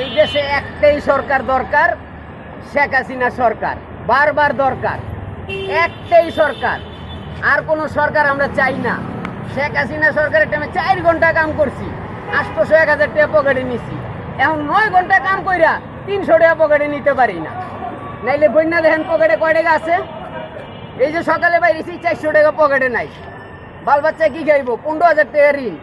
এই দেশে একটাই সরকার দরকার, শেখ হাসিনা সরকার, বারবার দরকার। একটাই সরকার। আর কোন সরকার আমরা চাই না। শেখ হাসিনা সরকারের টাইমে চার ঘণ্টা কাম করছি, আটশোশো এক হাজার টাকা পকেটে নিছি। এখন নয় ঘণ্টা কাম কইরা তিনশো টাকা পকেটে নিতে পারি না। নাইলে বন্যা দেখেন পকেটে কয় টাকা আছে? এই যে সকালে বাইরেছি, চারশো টাকা পকেটে নাই। বাল বাচ্চা কি খাইব? পনেরো হাজার টাকা ঋণ।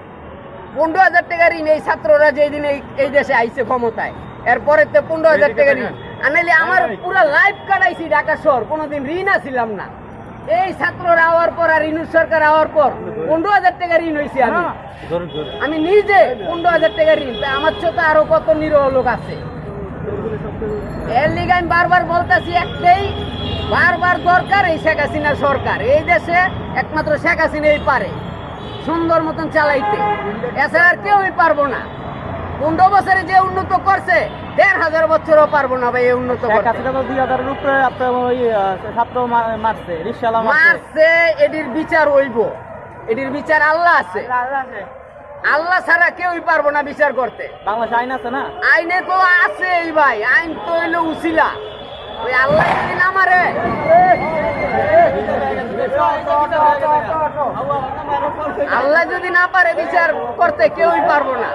পনেরো হাজার টাকা ঋণ এই ছাত্ররা যেই দিন এই- এই দেশে আইছে ক্ষমতায়। এরপরে তো পনেরো হাজার টাকা ঋণ। আর নাইলে আমার পুরো লাইফ কাটাইছি ঢাকা শহর কোনোদিন ঋণ আসিলাম না। এই ছাত্ররা আওয়ার পর আর রিনু সরকার আওয়ার পর পনেরো হাজার টাকা ঋণ হয়েছে আমি। আমি নিজে পনেরো হাজার টাকা ঋণ। আমার চোখে আরও কত নিরহ লোক আছে। এর লিগে আমি বারবার বলতেছি একটাই বারবার দরকার এই শেখ হাসিনা সরকার। এই দেশে একমাত্র শেখ হাসিনাই পারে। সুন্দর মতন চালাইতে এছাড়া আর কেউই পারব না পনেরো বছরে যে উন্নত করছে দেড় হাজার বছরও পারব না ভাই এই উন্নত মারছে এটির বিচার হইব এটির বিচার আল্লাহ আছে আল্লাহ ছাড়া কেউই পারব না বিচার করতে বাংলাদেশ আইন আছে না আইনে তো আছে এই ভাই আইন তো হইল উসিলা ওই আল্লাহ যদি না মারে আল্লাহ যদি না পারে বিচার করতে কেউই পারব না।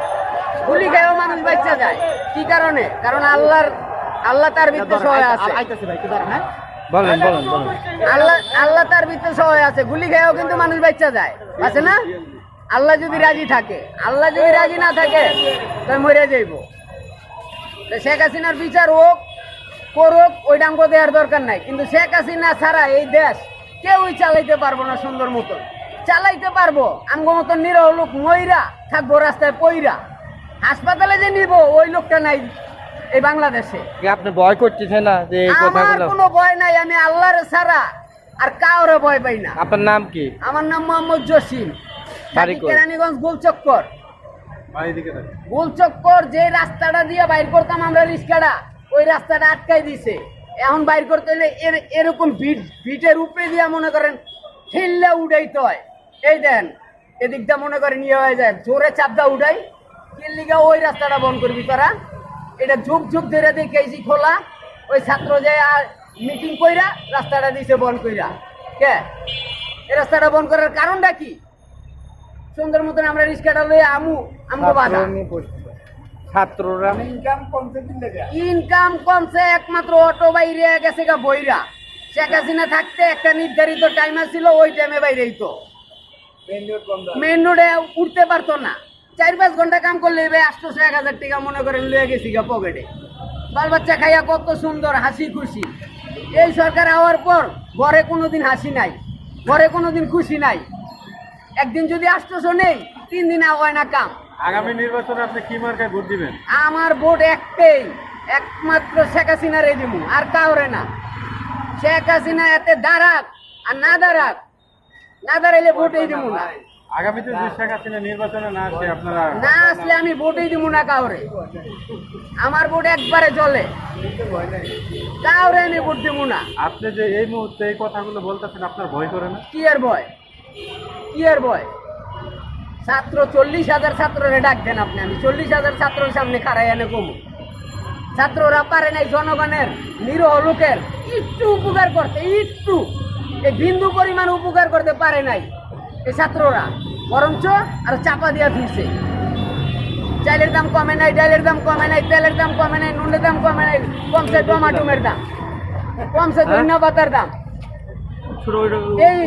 গুলি খেয়েও মানুষ বাচ্চা যায়। কি কারণে? কারণ আল্লাহর আল্লাহ তার ভিতরে সহায় আছে। হ্যাঁ? বলেন বলেন বলেন। আল্লাহ আল্লাহ তার ভিতরে সহায় আছে। গুলি খেয়েও কিন্তু মানুষ বাচ্চা যায়। আছে না? আল্লাহ যদি রাজি থাকে। আল্লাহ যদি রাজি না থাকে তাই মরে যাইব। শেখ হাসিনার বিচার হোক করুক ওই ডাঙ্গ দেওয়ার দরকার নাই। কিন্তু শেখ হাসিনা ছাড়া এই দেশ কেউই চালাইতে পারব না সুন্দর মতন। চালাইতে পারব। আমগো মতন নিরহ লোক ময়রা থাকব রাস্তায় পইরা। হাসপাতালে যে নিব ওই লোকটা নাই এই বাংলাদেশে। আপনি ভয় করতেছেন না যে এই আমার কথাগুলো? কোনো ভয় নাই আমি আল্লাহর ছাড়া আর কাউরে ভয় পাই না। আপনার নাম কি? আমার নাম মোহাম্মদ জসিম। বাড়ি কই? কেরানীগঞ্জ গোলচক্কর। গোলচক্কর যে রাস্তাটা দিয়ে বাইর করতাম আমরা রিক্সাটা ওই রাস্তাটা আটকাই দিছে। এখন বাইর করতে হলে এর এরকম ভিট ভিটের উপরে দিয়ে মনে করেন ঠেললে উঠাইতে হয়। এই দেন এদিকটা মনে করেন নিয়ে হয়ে যায় জোরে চাপদা উঠাই কিল্লিগা ওই রাস্তাটা বন্ধ করবি তারা এটা ঝুঁক ঝুঁক ধরে দেখেছি খোলা ওই ছাত্র যে আর মিটিং কইরা রাস্তাটা দিছে বন্ধ কইরা। কে? এই রাস্তাটা বন্ধ করার কারণটা কি? সুন্দর মতন আমরা রিক্সাটা লয়ে আমু আমগো বাধা। ছাত্ররা ইনকাম কমছে একমাত্র অটো বাইরে গেছে গা বইরা। শেখ হাসিনা থাকতে একটা নির্ধারিত টাইম ছিল ওই টাইমে বাইরেই তো। মেন রোডে উঠতে পারতো না। চার পাঁচ ঘণ্টা কাম করলে ভাই আটশোশো এক হাজার টাকা মনে করেন লয়ে গেছি গা পকেটে। বাল বাচ্চা খাইয়া কত সুন্দর হাসি খুশি। এই সরকার হওয়ার পর ঘরে কোনোদিন হাসি নাই ঘরে কোনোদিন খুশি নাই। একদিন যদি আটশোশো নেই তিন দিন হয় না কাম। আগামী নির্বাচনে আপনি কি মার্কায় ভোট দিবেন? আমার ভোট একটাই একমাত্র শেখ হাসিনার এই দিমু আর কাউরে না। শেখ হাসিনা এতে দাঁড়াক আর না দাঁড়াক না দাঁড়াইলে ভোটই দিমু না। আগামীতে শেখ হাসিনা নির্বাচনে না আসে আপনারা না আসলে আমি ভোটই দিমু না কাউরে। আমার ভোট একবারে চলে কাউরে আমি ভোট দিমু না। আপনি যে এই মুহূর্তে এই কথাগুলো বলতেছেন আপনার ভয় করে না? কি আর ভয়? কি আর ভয়? ছাত্র চল্লিশ হাজার ছাত্ররে ডাক দেন আপনি আমি চল্লিশ হাজার ছাত্রের সামনে খাড়াই এনে কমু। ছাত্ররা পারে নাই জনগণের নিরহ লোকের একটু উপকার করতে একটু। এই বিন্দু পরিমাণ উপকার করতে পারে নাই এই ছাত্ররা বরঞ্চ আর চাপা দিয়া ফিরছে চাইলের দাম কমে নাই ডালের দাম কমে নাই তেলের দাম কমে নাই নুনের দাম কমে নাই কমছে টমাটোমের দাম কমছে ধনিয়া পাতার দাম। এই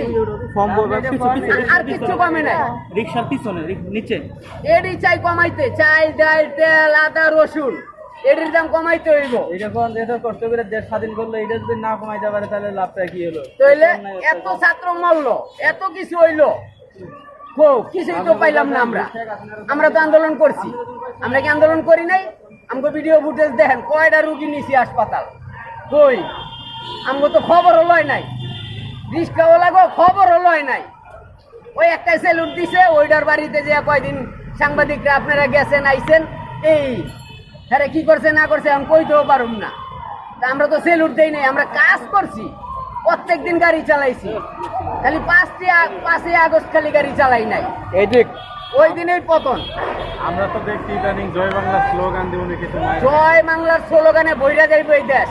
আর কিচ্ছু কমে নাই। রিক্সার পিছনে নিচে। এডি চাই কমাইতে চাল ডাল তেল আদা রসুন। এটির দাম কমাইতে হইব। এটা কোন এটা কষ্ট করে দেশ স্বাধীন করল এটা যদি না কমাইতে পারে তাহলে লাভটা কি হলো? তাইলে এত ছাত্র মরল এত কিছু হইল। কিছুই তো পাইলাম না আমরা। আমরা তো আন্দোলন করছি। আমরা কি আন্দোলন করি নাই? আমাকে ভিডিও ফুটেজ দেখেন কয়টা রুগী নিছি হাসপাতাল? কই? আমাকে তো খবর লয় নাই। রিক্সাওয়ালা গো খবর লয় নাই। ওই একটা সেলুট দিছে ওইটার বাড়িতে যে কয়দিন সাংবাদিকরা আপনারা গেছেন আইছেন এই হ্যাঁ কি করছে না করছে আমি কইতেও পারুম না। তা আমরা তো সেলুট দেই নাই আমরা কাজ করছি। প্রত্যেক দিন গাড়ি চালাইছি। খালি পাঁচটি পাঁচই আগস্ট খালি গাড়ি চালাই নাই। এই ওই দিনেই পতন। আমরা তো দেখছি ইদানিং জয় বাংলা স্লোগান দিয়ে উনি কিছু জয় বাংলার স্লোগানে বইরা যাইব এই দেশ।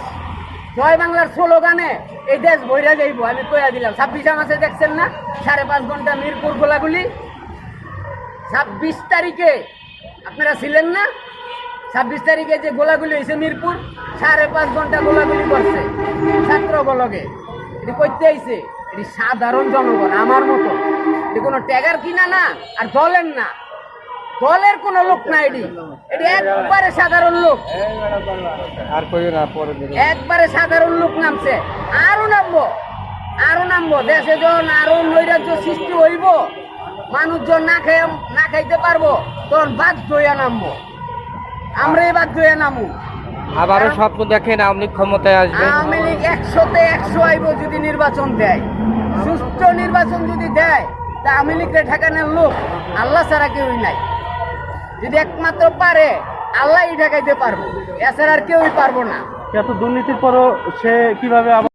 জয় বাংলার স্লোগানে এই দেশ বইরা যাইব আমি কইয়া দিলাম। ছাব্বিশে মাসে দেখছেন না? সাড়ে পাঁচ ঘণ্টা মিরপুর গোলাগুলি। ছাব্বিশ তারিখে আপনারা ছিলেন না? ছাব্বিশ তারিখে যে গোলাগুলি হয়েছে মিরপুর সাড়ে পাঁচ ঘণ্টা গোলাগুলি করছে। ছাত্র বলগে এটি করতে আইছে। এটি সাধারণ জনগণ আমার মতো। এটি কোনো ট্যাগার কিনা না আর দলের না। দলের কোনো লোক না এটি। এটি একবারে সাধারণ লোক। আর। একবারে সাধারণ লোক নামছে। আরও নামবো আরও নামবো। দেশে যখন আরও নৈরাজ্য সৃষ্টি হইব মানুষজন না খাই না খাইতে পারব তখন বাধ্য হইয়া নামবো। আমরাই বাধ্য হইয়া নামু। আবারও স্বপ্ন দেখেন আওয়ামী লীগ ক্ষমতায় আসবে। আওয়ামী লীগ একশোতে একশো আইব যদি নির্বাচন দেয়। সুষ্ঠু নির্বাচন যদি দেয় তা আওয়ামী লীগকে ঠেকানোর লোক আল্লাহ ছাড়া কেউই নাই। যদি একমাত্র পারে আল্লাহই ঠেকাইতে পারব। এছাড়া আর কেউই পারব না। এত দুর্নীতির পরও সে কীভাবে